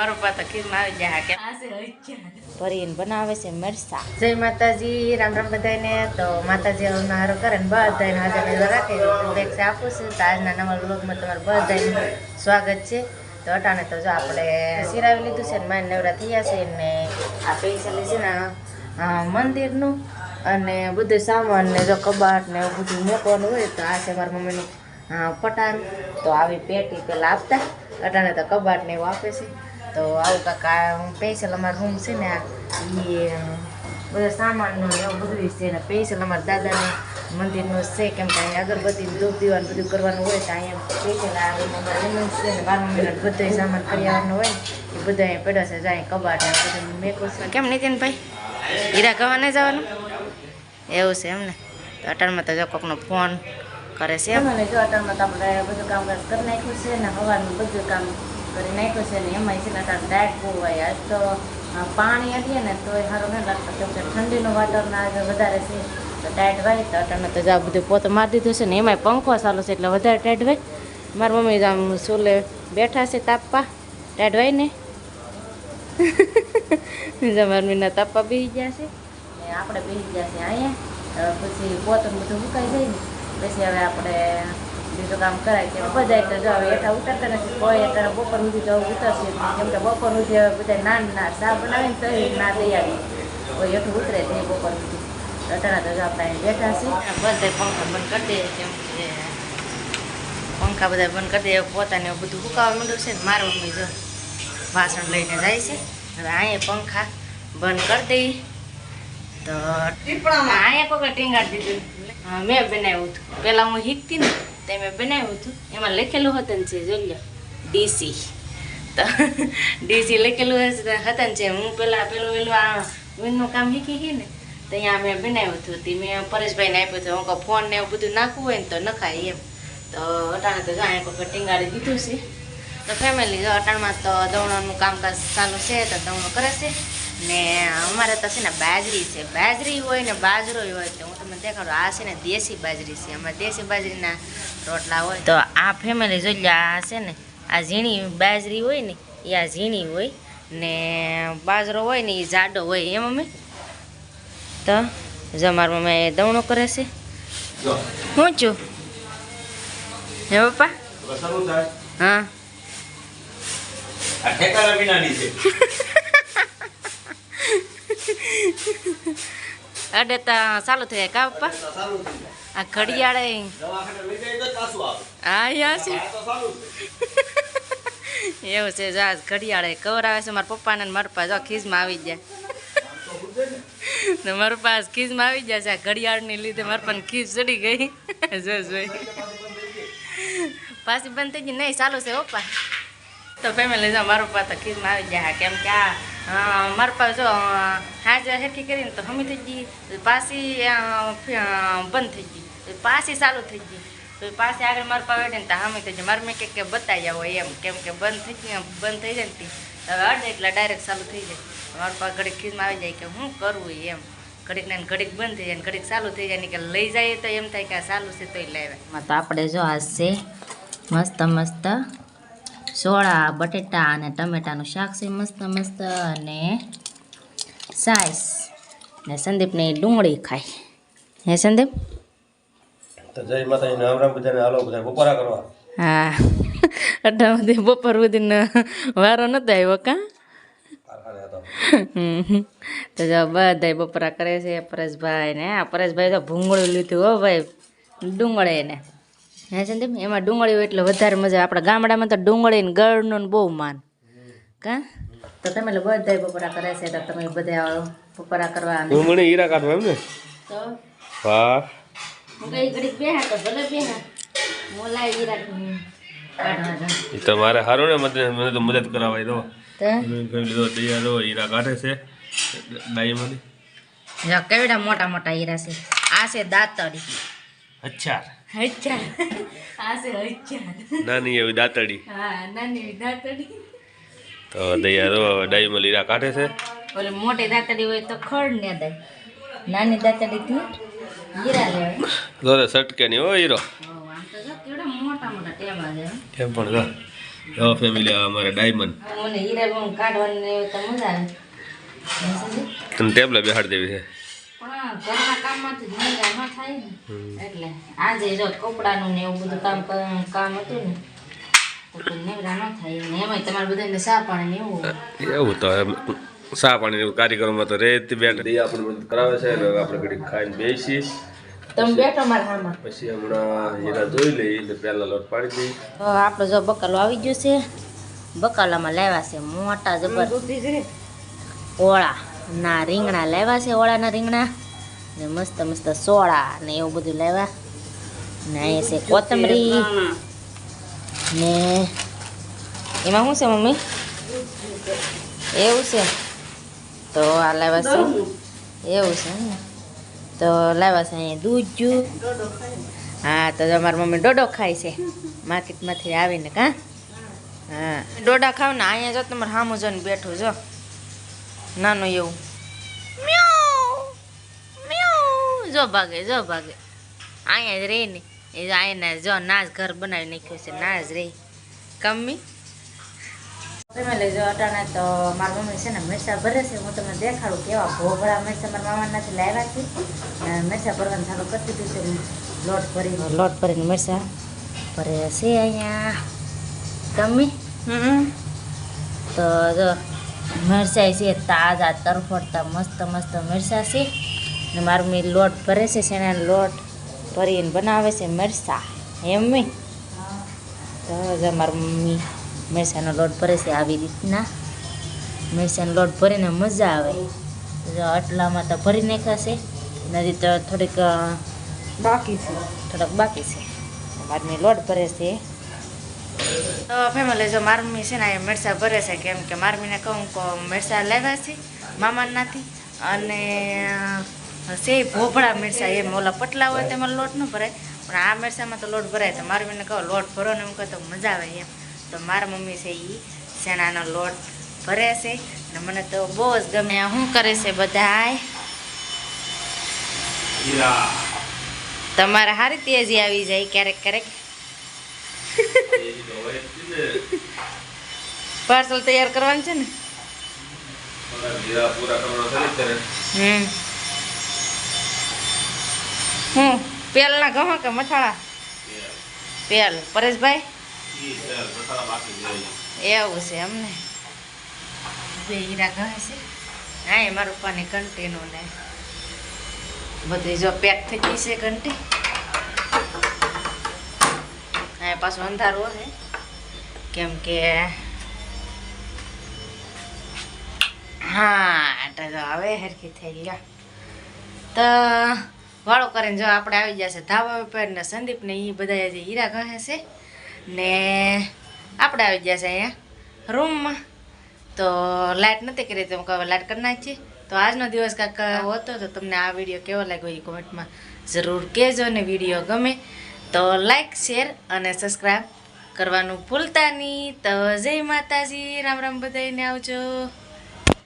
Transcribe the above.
મારો પાતા ખીરમાં આવી જાય કે ભરીને બનાવે છે મરસા જય માતાજી રામ રામ બધાને તો માતાજી અમને હારો કરે ને બધાને હાજર નજર રાખે છે. આપું છું. તો આજના નવા વ્લોગમાં તમારું બધાને સ્વાગત છે. તો અટાણે તો જો આપણે સિરાવી લીધું છે ને માન નવરા થયા છે ને આ પૈસા છે ને મંદિરનું. અને બધું સામાન ને જો કબાટ ને એવું બધું મૂકવાનું હોય તો આ છે મારા મમ્મીનું પટાર તો આવી પેટી પેલા આપતા. અટાણે તો કબાટ ને એવું આપે છે. તો આવું કાકા સ્પેશિયલ અમારો રૂમ છે ને એ બધા સામાનનું એવું બધું છે ને સ્પેશિયલ અમારા દાદાને મંદિરનું છે કેમ કે અહીંયા અગરબત્તી ધૂપ દીવાનું બધું કરવાનું હોય તો અહીંયા સ્પેશિયલ આ રૂમ અમારા રૂમ છે ને બાર મહિના બધો સામાન કરિયાવરનો હોય એ બધા અહીંયા પડ્યા છે જાય કબાટ બધું મેકું છે. કેમ નીતિનભાઈ હીરા ગવા નહીં જવાનું? એવું છે એમને. તો અટાણમાં તો જો કોકનો ફોન કરે છે. એમ અને જો અટાણમાં તો આપણે બધું કામ કરી નાખ્યું છે ને હવાનું બધું કામ કરી નાખ્યું છે ને એમાં છે ને અત્યારે ડાયટ બહુ હોય. આજ તો પાણી અડીએ ને તો એ સારું નહીં લાગતું. કેમ કે ઠંડીનું વાતાવરણ આજે વધારે છે. તો ટાઈટ વાય તો અટાણમાં તો જા બધું પોતે મારી દીધું છે ને. એમાંય પંખો ચાલુ છે એટલે વધારે ટાઈટ વાય મારી મમ્મી આમ સોલે બેઠા છે તાપવા. ટાઈટ વાય ને? મારી મમ્મીના તાપવા બેસી ગયા છે. ને આપણે બેસી ગયા છે અહીંયા. પછી પોતન બધું સુકાઈ જાય ને. પછી હવે આપણે બીજું કામ કરાય કે બધા તો જાવ હેઠા ઉતરતા નથી. કોઈ અત્યારે બપોર સુધી જવું ઉતરશે. કેમ કે બપોર સુધી હવે બધા નાન ના ચા બનાવીને તો ના દઈ આવી. કોઈ હેઠું ઉતરે નહીં બપોર સુધી. અત્યારે તો જો આપણે બેઠા છીએ. બધા પંખા બંધ કરી દઈએ કેમ કે પંખા બધા બંધ કરી દઈએ પોતાને બધું સુકાવા માંડ્યું છે ને મારું મમ્મી જો વાસણ લઈને જાય છે. હવે અહીંયા પંખા બંધ કરી દઈએ તો અહીંયા કોઈ ટીંગાડી દીધું. મેં બનાવ્યું હતું. પહેલાં હું શીખતી ને તે મેં બનાવ્યું હતું. એમાં લખેલું હતું ને છે જોઈ લો ડીસી તો ડીસી લખેલું હતું ને છે હું પેલા પેલું પેલું આ વિનનું કામ શીખી ગઈ ને, તો અહીંયા મેં બનાવ્યું હતું. તે મેં પરેશભાઈને આપ્યું હતું. હું કહું, ફોન ને એવું બધું નાખવું હોય ને તો નખાય એમ. તો અટાણે તો અહીંયા કોઈ ટીંગાડી દીધું છે. તો ફેમિલી અટાણમાં તો દવણનું કામકાજ ચાલુ છે, તો દવણો કરે છે. ને અમારે તો છે ને બાજરી છે. બાજરી હોય ને બાજરો હોય તો હું તમને દેખાડું આ છે ને દેશી બાજરી છે. અમારે દેશી બાજરીના રોટલા હોય. તો આ ફેમિલી જોઈ લે આ છે ને આ ઝીણી બાજરી હોય ને એ આ ઝીણી હોય ને બાજરો હોય ને એ જાડો હોય. એમ અમે? તો જો મારા મમ્મી દવણો કરે છે. હું છું? હે પપ્પા? હા. આ ઠેકાણા વિનાની છે. અડે તો ચાલુ થઈ જાય કા પપ્પા? આ ઘડિયાળે હા યા છે. એવું છે જા ઘડિયાળે કવર આવે છે મારા પપ્પાને મારા પાસે જો ખીજમાં આવી જાય ને મારા પાસે ખીજમાં આવી જાય છે આ ઘડિયાળની લીધે મારા પણ ખીજ ચડી ગઈ. જો જોઈ. પાછી બંધ થઈ ગઈ. નહીં ચાલુ છે પપ્પા. તો ફેમિલી જો મારો પપ્પા તો ખીજમાં આવી જાય કેમ કે આ મારા પાસે જો હાજર હેઠી કરીને તો હમી થઈ ગઈ પાછી બંધ થઈ ગઈ, તો પાછી ચાલુ થઈ ગઈ. તો આગળ મારા પાસે ને તો હમી થઈ જાય મારે મેં કે બતાવી આવો એમ, કેમ કે બંધ થઈ ગઈ બંધ થઈ જાય ને હવે અડધે એટલે ડાયરેક્ટ ચાલુ થઈ જાય. મારા પાસે ઘડીક ખીજમાં આવી જાય કે શું કરવું એમ. ઘડીક ઘડીક બંધ થઈ જાય ઘડીક ચાલુ થઈ જાય ને કે લઈ જાય તો એમ થાય કે આ ચાલુ છે તોય લાવે તો આપણે જો આ છે, મસ્ત મસ્ત સોળા બટેટા અને ટમેટાનું શાક છે મસ્ત મસ્ત અને સાઈસ. ને સંદીપને ડુંગળી ખાય. હે સંદીપ? તો જય માતાજી રામ રામ બધાને હાલો બધા બપોરા કરવા. હા. અઢા સુધી બપોર સુધીનો વારો નતો આવ્યો કાં. તો જો બધા બપોરા કરે છે પરેશભાઈ ને આ પરેશભાઈ તો ભૂંગળું લીધું હો ભાઈ ડુંગળે ને હે સંદીપ એમાં ડુંગળી હોય એટલે વધારે મજા આપણા ગામડામાં તો ડુંગળી ને ગળનું બહુ માન. કા? તો તમે બધા બપોરા કરે છે તો તમે બધા બપોરા કરવા ડુંગળી હીરા કાઢવા એમ ને તો? વાહ હું કઈ ઘડીક બેહા તો ભલે બેહા. મોલાય વિરાટ કાઢવા જાઉં. એ તો મારે સારું ને મને તો મદદ કરાવાય દો તૈયાર દો હીરા કાઢે છે. ડાયમંડ. કેવડા મોટા મોટા હીરા છે? આ છે દાંતડી અચ્છા હચ્ચા આ છે હચ્ચા નાની એવી દાંતડી. હા નાની દાંતડી. તો દયા રો ડાઈમાં લીરા કાઢે છે. ઓલે મોટી દાંતડી હોય તો ખડ ને દે. નાની દાતડી થી હીરા લે. તો સટકે ની હો હીરો. ઓ, આમ તો જો કેવડા મોટા મોટા ટેબા છે. કેમ પણ જો હવે ફેમિલી અમારે ડાયમંડ. મને હીરા લોન કાઢવાની તો મજા આવે. તને ટેબલે બેહાડી દેવી છે. પણ કામમાંથી જ થાય ને એટલે આજે જો કપડાનું ને એવું બધું કામ કામ હતું ને એવું એવું તો એમ સા પાણી એવું કાર્યક્રમમાં તો રેતી બેઠ. આપણે બધું કરાવે છે આપણે ઘડી ખાઈને બેસી તમે બેઠો મારા હામાં પછી હમણાં હીરા ધોઈ લઈ એટલે પહેલા લોટ પાડી દઈ તો આપણો જો બકાલો આવી ગયો છે બકાલામાં લેવા છે મોટા જબર ઓળા. ના રીંગણા લેવા છે ઓળાના રીંગણા. ને મસ્ત મસ્ત સોળા ને એવું બધું લેવા. ને અહીંયા છે કોથમરી. ને એમાં શું છે મમ્મી? એવું છે. તો આ લેવા છે. એવું છે ને. તો લાવ્યા છે અહીંયા દૂધ હા, તો તમારી મમ્મી ડોડો ખાય છે. માર્કેટમાંથી આવીને, કાં? હા. ડોડા ખાવ ને, અહીંયા જો તમારે સામું જોઈને બેઠું, જો. નાનું એવું. જો ભાગે જો ભાગે. અહીંયા જ રહી ને એ અહીંયા જો નાજ ઘર બનાવી નાખ્યું છે નાજ રહી. કમ્મી? ફેમિલી જો અટાણે તો મારા મમ્મી છે ને મિરસા ભરે છે હું તમને દેખાડું કેવા ભોગળા મિરસા મારા મામાનાથી લાવ્યા છે. અને ભરવાનું ચાલુ કરી દીધું છે લોટ ભરીને. લોટ ભરીને મરસા ભરે છે અહીંયા. કમી તો જો મિરચાઈ છે તાજા તરફડતા મસ્ત મસ્ત મરસા છે. ને મારું મી લોટ ભરે છે શેના લોટ ભરીને બનાવે છે મરસા એમ મી તો જો મારી મમ્મી મરસાનો લોટ ભરે છે આવી રીતના. મરસાનો લોટ ભરીને મજા આવે. જો આટલામાં તો ભરી નાખાશે. નથી તો થોડીક બાકી છે. થોડાક બાકી છે. મારી મમ્મી લોટ ભરે છે. તો ફેમિલી જો મારી મમ્મી છે ને એ મરસા ભરે છે કેમ કે મારી મમ્મીને કહું કે મરસા લેવા છે મામાનાથી. અને સે ભોભળા મિરસા એમ ઓલા પટલા હોય તેમાં લોટ ન ભરાય. પણ આ મિરસામાં તો લોટ ભરાય. તો મારું મને કહો લોટ ભરો ને એમ કહે તો મજા આવે એમ. તો મારા મમ્મી છે એ શેણાનો લોટ ભરે છે. ને મને તો બહુ જ ગમે. શું કરે છે બધાય? તમારે સારી તેજી આવી જાય ક્યારેક ક્યારેક. પાર્સલ તૈયાર કરવાનું છે ને? હીરા છે ને હમ. હું પેલના ગહો કે મથાળા પેલ. પરેશભાઈ? એવું છે એમને. બે હીરા ઘઉં છે. હા એ મારા પપ્પાની ઘંટીનું ને. બધી જો પેક થઈ ગઈ છે ઘંટી. હા પાછું અંધારું છે કેમ કે હા તો હવે હરખી થઈ ગયા તો વાળો કરીને જો આપણે આવી જશે ધાબા ઉપર ને સંદીપ ને એ બધા જે હીરા કહે છે ને આપણે આવી જશે અહીંયા રૂમમાં. તો લાઇટ નથી કરી તો હવે લાઇટ કરી નાખીએ. તો આજનો દિવસ કાંક હતો તો તમને આ વીડિયો કેવો લાગ્યો એ કોમેન્ટમાં જરૂર કહેજો ને વીડિયો ગમે તો લાઈક, શેર અને સબસ્ક્રાઈબ કરવાનું ભૂલતા નહીં. તો જય માતાજી, રામ રામ બધાને આવજો.